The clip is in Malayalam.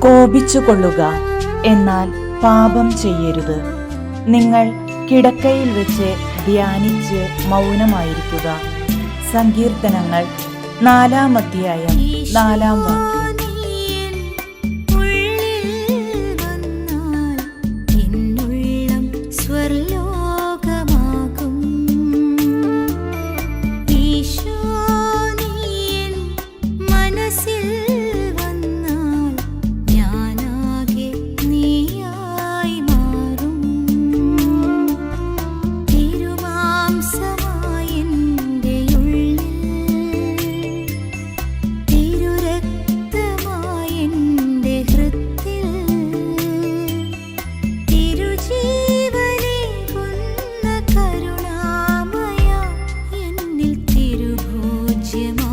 കോപിച്ചുകൊള്ളുക. എന്നാൽ പാപം ചെയ്യരുത്. നിങ്ങൾ കിടക്കയിൽ വെച്ച് ധ്യാനിച്ച് മൗനമായിരിക്കുക. സങ്കീർത്തനങ്ങൾ നാലാം അധ്യായം നാലാം വാക്യം. siempre.